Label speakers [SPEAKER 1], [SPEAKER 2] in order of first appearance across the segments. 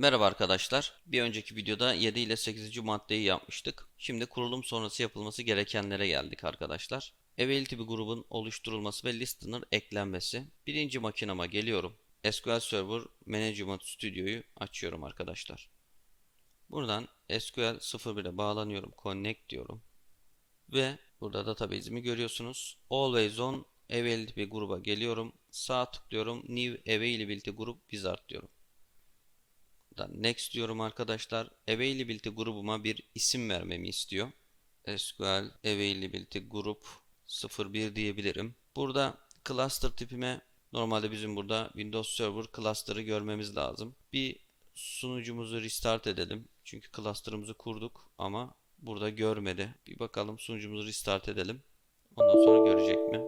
[SPEAKER 1] Merhaba arkadaşlar. Bir önceki videoda 7 ile 8. maddeyi yapmıştık. Şimdi kurulum sonrası yapılması gerekenlere geldik arkadaşlar. Availability bir grubun oluşturulması ve listener eklenmesi. Birinci makinama geliyorum. SQL Server Management Studio'yu açıyorum arkadaşlar. Buradan SQL 01'e bağlanıyorum. Connect diyorum. Ve burada database'imi görüyorsunuz. Always on Availability gruba geliyorum. Sağ tıklıyorum. New Availability Group Wizard diyorum. Buradan next diyorum arkadaşlar. Availability grubuma bir isim vermemi istiyor. SQL Availability Group 01 diyebilirim. Burada cluster tipime normalde bizim burada Windows Server cluster'ı görmemiz lazım. Bir sunucumuzu restart edelim. Çünkü cluster'ımızı kurduk ama burada görmedi. Bir bakalım sunucumuzu restart edelim. Ondan sonra görecek mi?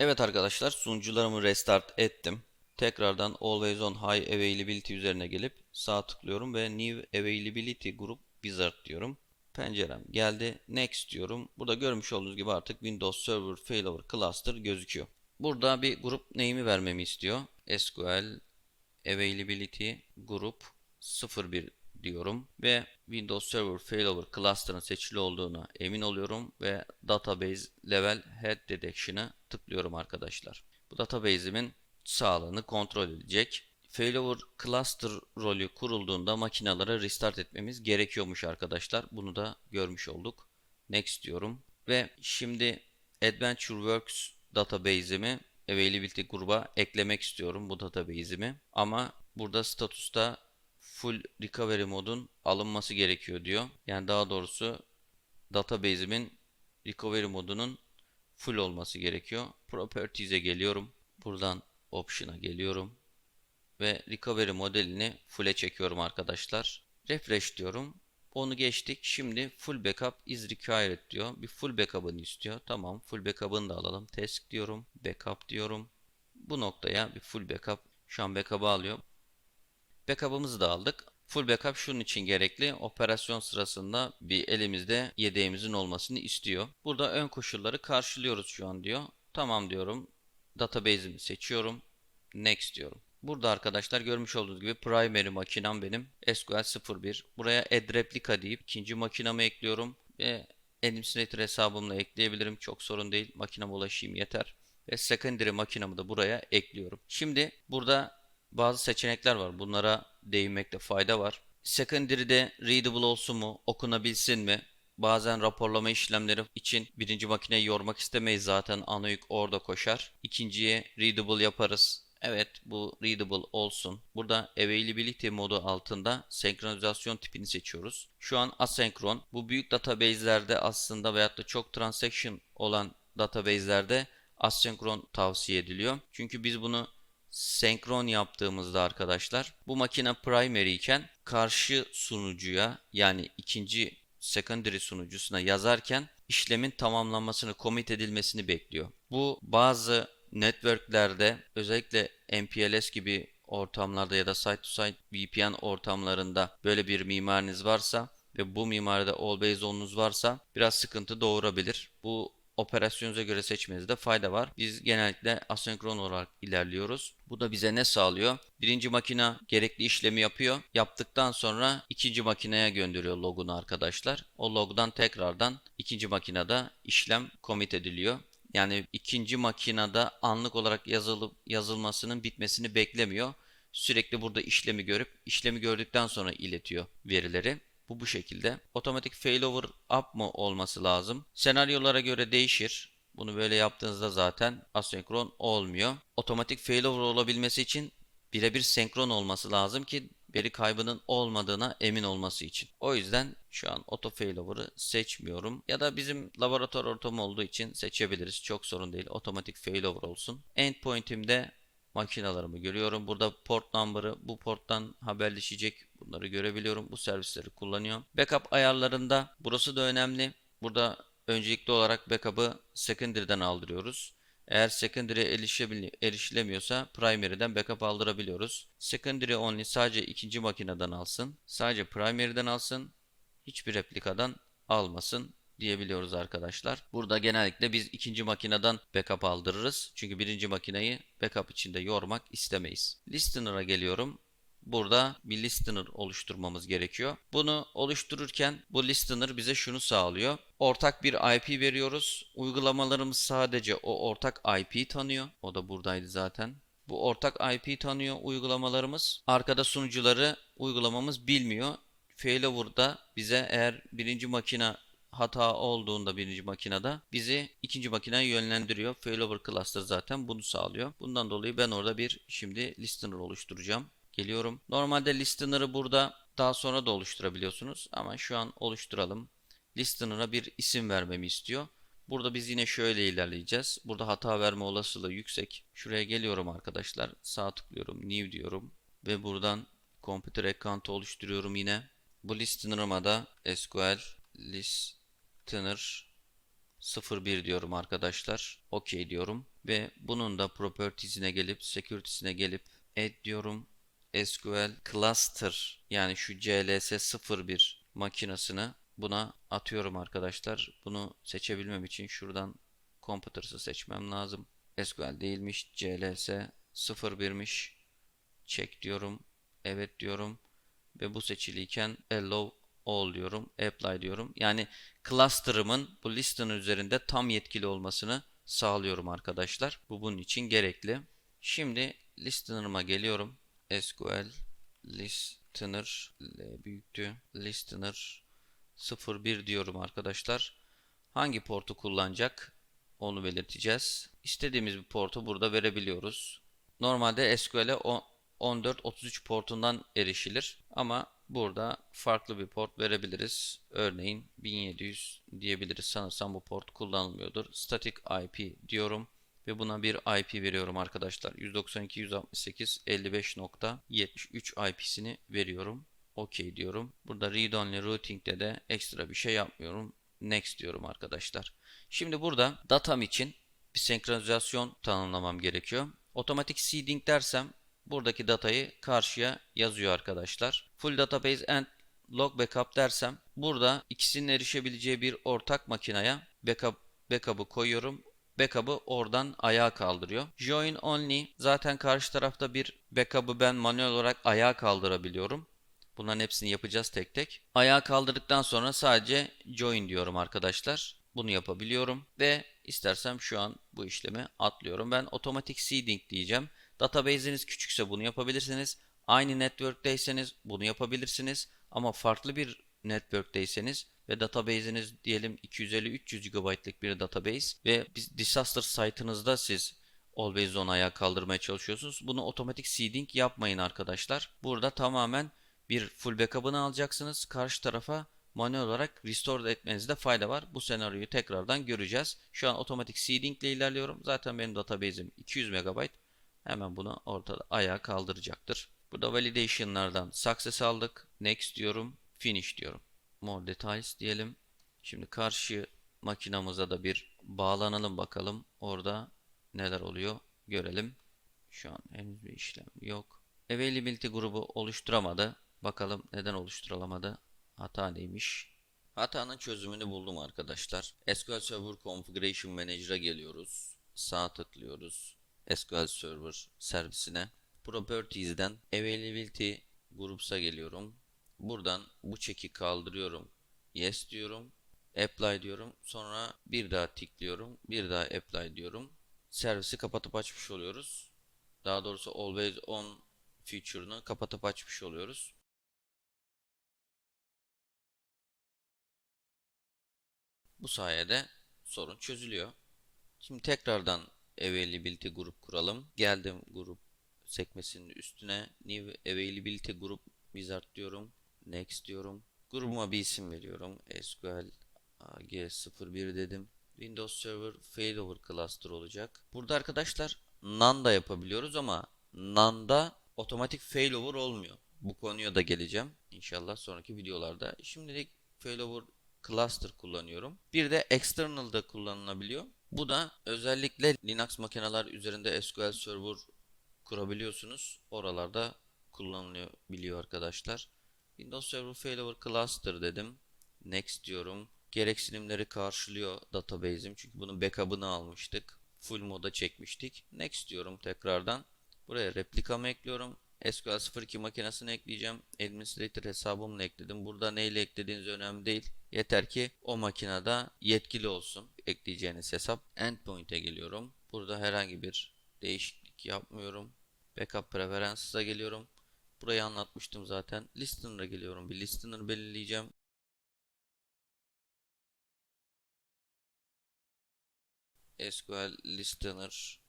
[SPEAKER 1] Evet arkadaşlar sunucularımı restart ettim. Tekrardan Always on High Availability üzerine gelip sağ tıklıyorum ve New Availability Group Wizard diyorum. Pencerem geldi. Next diyorum. Burada görmüş olduğunuz gibi artık Windows Server Failover Cluster gözüküyor. Burada bir grup name'i vermemi istiyor. SQL Availability Group 01 diyorum ve Windows Server Failover Cluster'ın seçili olduğuna emin oluyorum ve Database Level Head Detection'ı tıklıyorum arkadaşlar. Bu database'imin sağlığını kontrol edecek. Failover Cluster rolü kurulduğunda makinaları restart etmemiz gerekiyormuş arkadaşlar. Bunu da görmüş olduk. Next diyorum. Ve şimdi Adventure Works database'imi Availability gruba eklemek istiyorum bu database'imi. Ama burada statusta full recovery modun alınması gerekiyor diyor. Yani daha doğrusu database'imin recovery modunun full olması gerekiyor. Properties'e geliyorum. Buradan Option'a geliyorum. Ve recovery modelini full'e çekiyorum arkadaşlar. Refresh diyorum. Onu geçtik. Şimdi full backup is required diyor. Bir full backup'ını istiyor. Tamam full backup'ını da alalım. Task diyorum. Backup diyorum. Bu noktaya bir full backup. Şu an backup'ı alıyor. Backup'ımızı da aldık. Full backup şunun için gerekli. Operasyon sırasında bir elimizde yedeğimizin olmasını istiyor. Burada ön koşulları karşılıyoruz şu an diyor. Tamam diyorum. Database'imi seçiyorum. Next diyorum. Burada arkadaşlar görmüş olduğunuz gibi primary makinem benim SQL 01. Buraya add replica deyip ikinci makinamı ekliyorum ve administrator hesabımla ekleyebilirim. Çok sorun değil. Makineme ulaşayım yeter. Ve secondary makinamı da buraya ekliyorum. Şimdi burada bazı seçenekler var. Bunlara değinmekte fayda var. Secondary'de readable olsun mu, okunabilsin mi? Bazen raporlama işlemleri için birinci makineyi yormak istemeyiz zaten ana yük orada koşar. İkinciye readable yaparız. Evet bu readable olsun. Burada availability modu altında senkronizasyon tipini seçiyoruz. Şu an asenkron. Bu büyük database'lerde aslında veyahut da çok transaction olan database'lerde asenkron tavsiye ediliyor. Çünkü biz bunu senkron yaptığımızda arkadaşlar bu makine primary iken karşı sunucuya yani ikinci secondary sunucusuna yazarken işlemin tamamlanmasını, commit edilmesini bekliyor. Bu bazı networklerde özellikle MPLS gibi ortamlarda ya da site to site VPN ortamlarında böyle bir mimariniz varsa ve bu mimaride always on'unuz varsa biraz sıkıntı doğurabilir. Bu operasyonunuza göre seçmenizde fayda var. Biz genellikle asenkron olarak ilerliyoruz. Bu da bize ne sağlıyor? Birinci makine gerekli işlemi yapıyor. Yaptıktan sonra ikinci makineye gönderiyor logunu arkadaşlar. O logdan tekrardan ikinci makinede işlem commit ediliyor. Yani ikinci makinede anlık olarak yazılıp yazılmasının bitmesini beklemiyor. Sürekli burada işlemi görüp işlemi gördükten sonra iletiyor verileri. Bu bu şekilde. Otomatik failover up mı olması lazım? Senaryolara göre değişir. Bunu böyle yaptığınızda zaten asenkron olmuyor. Otomatik failover olabilmesi için birebir senkron olması lazım ki veri kaybının olmadığına emin olması için. O yüzden şu an auto failover'ı seçmiyorum. Ya da bizim laboratuvar ortamı olduğu için seçebiliriz. Çok sorun değil. Otomatik failover olsun. Endpoint'imde makinalarımı görüyorum. Burada port number'ı bu porttan haberleşecek. Bunları görebiliyorum. Bu servisleri kullanıyor. Backup ayarlarında burası da önemli. Burada öncelikli olarak backup'ı secondary'den aldırıyoruz. Eğer secondary erişilemiyorsa primary'den backup aldırabiliyoruz. Secondary only sadece ikinci makineden alsın. Sadece primary'den alsın. Hiçbir replikadan almasın diyebiliyoruz arkadaşlar. Burada genellikle biz ikinci makineden backup aldırırız. Çünkü birinci makineyi backup içinde yormak istemeyiz. Listener'a geliyorum. Burada bir listener oluşturmamız gerekiyor. Bunu oluştururken bu listener bize şunu sağlıyor. Ortak bir IP veriyoruz. Uygulamalarımız sadece o ortak IP'yi tanıyor. O da buradaydı zaten. Bu ortak IP tanıyor uygulamalarımız. Arkada sunucuları uygulamamız bilmiyor. Failover'da bize eğer birinci makine hata olduğunda birinci makinede bizi ikinci makineye yönlendiriyor. Failover cluster zaten bunu sağlıyor. Bundan dolayı ben orada bir şimdi listener oluşturacağım. Geliyorum. Normalde listener'ı burada daha sonra da oluşturabiliyorsunuz ama şu an oluşturalım. Listener'a bir isim vermemi istiyor. Burada biz yine şöyle ilerleyeceğiz. Burada hata verme olasılığı yüksek. Şuraya geliyorum arkadaşlar. Sağ tıklıyorum. New diyorum. Ve buradan computer account oluşturuyorum yine. Bu listener'ıma da SQL listener 01 diyorum arkadaşlar. OK diyorum. Ve bunun da properties'ine gelip security'sine gelip add diyorum. SQL cluster yani şu CLS 01 makinasını buna atıyorum arkadaşlar. Bunu seçebilmem için şuradan computers'ı seçmem lazım. SQL değilmiş. CLS 01'miş. Check diyorum. Evet diyorum. Ve bu seçiliyken allow all diyorum. Apply diyorum. Yani cluster'ımın bu listenin üzerinde tam yetkili olmasını sağlıyorum arkadaşlar. Bu bunun için gerekli. Şimdi listener'ıma geliyorum. SQL listener L büyüktü. Listener 01 diyorum arkadaşlar. Hangi portu kullanacak onu belirteceğiz. İstediğimiz bir portu burada verebiliyoruz. Normalde SQL'e 14-33 portundan erişilir ama burada farklı bir port verebiliriz. Örneğin 1700 diyebiliriz. Sanırsam bu port kullanılmıyordur. Static IP diyorum ve buna bir IP veriyorum arkadaşlar. 192.168.55.73 IP'sini veriyorum. OK diyorum. Burada read only routing'de de ekstra bir şey yapmıyorum. Next diyorum arkadaşlar. Şimdi burada datam için bir senkronizasyon tanımlamam gerekiyor. Otomatik seeding dersem buradaki datayı karşıya yazıyor arkadaşlar. Full database and log backup dersem burada ikisinin erişebileceği bir ortak makineye backup backup'ı koyuyorum. Backup'ı oradan ayağa kaldırıyor. Join only zaten karşı tarafta bir backup'ı ben manuel olarak ayağa kaldırabiliyorum. Bunların hepsini yapacağız tek tek. Ayağa kaldırdıktan sonra sadece join diyorum arkadaşlar. Bunu yapabiliyorum ve istersem şu an bu işlemi atlıyorum. Ben otomatik seeding diyeceğim. Database'iniz küçükse bunu yapabilirsiniz. Aynı network'teyseniz bunu yapabilirsiniz. Ama farklı bir network'teyseniz ve database'iniz diyelim 250-300 GB'lık bir database ve biz disaster site'ınızda siz Always On ayağa kaldırmaya çalışıyorsunuz. Bunu otomatik seeding yapmayın arkadaşlar. Burada tamamen bir full backup'ını alacaksınız. Karşı tarafa manuel olarak restore etmenizde fayda var. Bu senaryoyu tekrardan göreceğiz. Şu an otomatik seeding ile ilerliyorum. Zaten benim database'im 200 MB. Hemen bunu ortada ayağa kaldıracaktır. Burada validation'lardan success aldık. Next diyorum. Finish diyorum. More details diyelim. Şimdi karşı makinamıza da bir bağlanalım bakalım. Orada neler oluyor görelim. Şu an henüz bir işlem yok. Availability grubu oluşturamadı. Bakalım neden oluşturulamadı. Hata neymiş? Hatanın çözümünü buldum arkadaşlar. SQL Server Configuration Manager'a geliyoruz. Sağ tıklıyoruz. SQL Server servisine. Properties'den Availability Groups'a geliyorum. Buradan bu çeki kaldırıyorum. Yes diyorum. Apply diyorum. Sonra bir daha tıklıyorum. Bir daha apply diyorum. Servisi kapatıp açmış oluyoruz. Daha doğrusu always on feature'ını kapatıp açmış oluyoruz. Bu sayede sorun çözülüyor. Şimdi tekrardan availability grup kuralım. Geldim grup sekmesinin üstüne new availability group wizard diyorum. Next diyorum. Grubuma bir isim veriyorum. SQL AG01 dedim. Windows Server Failover Cluster olacak. Burada arkadaşlar none da yapabiliyoruz ama none'da otomatik failover olmuyor. Bu konuya da geleceğim. İnşallah sonraki videolarda. Şimdilik failover cluster kullanıyorum. Bir de external'da kullanılabiliyor. Bu da özellikle Linux makineler üzerinde SQL Server kurabiliyorsunuz. Oralarda kullanılıyor biliyor arkadaşlar. Windows Server Failover Cluster dedim. Next diyorum. Gereksinimleri karşılıyor database'im. Çünkü bunun backup'ını almıştık. Full moda çekmiştik. Next diyorum tekrardan. Buraya replikamı ekliyorum. SQL 02 makinesini ekleyeceğim. Administrator hesabımla ekledim. Burada neyle eklediğiniz önemli değil. Yeter ki o makinede yetkili olsun ekleyeceğiniz hesap. Endpoint'e geliyorum. Burada herhangi bir değişiklik yapmıyorum. Backup Preferences'a geliyorum. Burayı anlatmıştım zaten. Listener'a geliyorum. Bir listener belirleyeceğim. SQL listener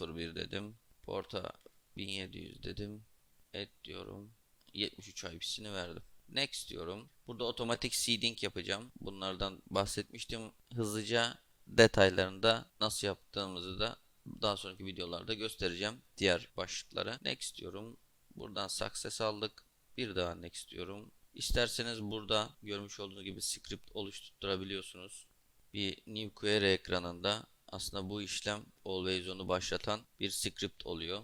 [SPEAKER 1] 01 dedim. Porta 1700 dedim. Et diyorum. 73 IP'sini verdim. Next diyorum. Burada otomatik seeding yapacağım. Bunlardan bahsetmiştim. Hızlıca detaylarında nasıl yaptığımızı da daha sonraki videolarda göstereceğim. Diğer başlıklara. Next diyorum. Buradan success aldık. Bir daha next diyorum. İsterseniz burada görmüş olduğunuz gibi script oluşturabiliyorsunuz. Bir new query ekranında aslında bu işlem always on'u başlatan bir script oluyor.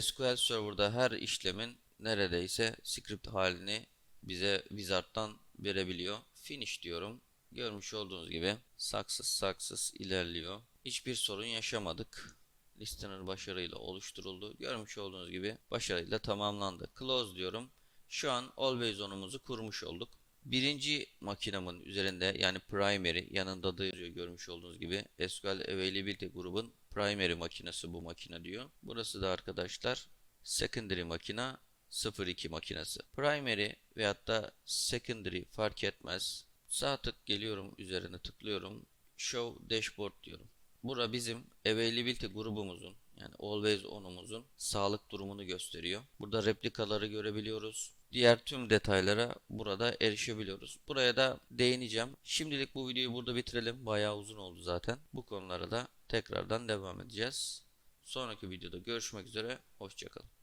[SPEAKER 1] SQL Server'da her işlemin neredeyse script halini bize wizard'dan verebiliyor. Finish diyorum. Görmüş olduğunuz gibi success success ilerliyor. Hiçbir sorun yaşamadık. Listener başarıyla oluşturuldu. Görmüş olduğunuz gibi başarıyla tamamlandı. Close diyorum. Şu an always on'umuzu kurmuş olduk. Birinci makinemin üzerinde yani primary yanında da yazıyor görmüş olduğunuz gibi SQL Availability grubun primary makinesi bu makine diyor. Burası da arkadaşlar secondary makina 02 makinesi. Primary veyahut da secondary fark etmez. Sağ tık geliyorum üzerine tıklıyorum. Show dashboard diyorum. Bura bizim availability grubumuzun yani always on'umuzun sağlık durumunu gösteriyor. Burada replikaları görebiliyoruz. Diğer tüm detaylara burada erişebiliyoruz. Buraya da değineceğim. Şimdilik bu videoyu burada bitirelim. Bayağı uzun oldu zaten. Bu konulara da tekrardan devam edeceğiz. Sonraki videoda görüşmek üzere. Hoşçakalın.